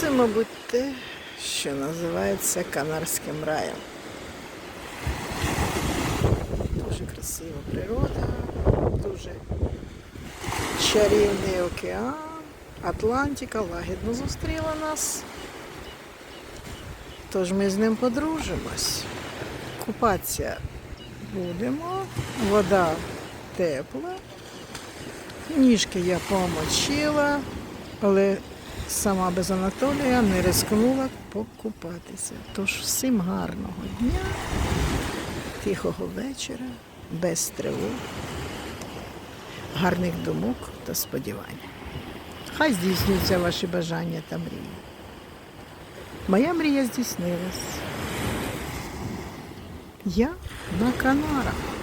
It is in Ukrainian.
Це, мабуть, те, що називається Канарським раєм. Дуже красива природа, дуже чарівний океан. Атлантика лагідно зустріла нас. Тож ми з ним подружимось. Купатися будемо, вода тепла. Ніжки я помочила, але сама без Анатолія не рискнула покупатися. Тож всім гарного дня, тихого вечора, без тривог, гарних думок та сподівань. Хай здійснюються ваші бажання та мрії. Моя мрія здійснилась. Я на Канарах.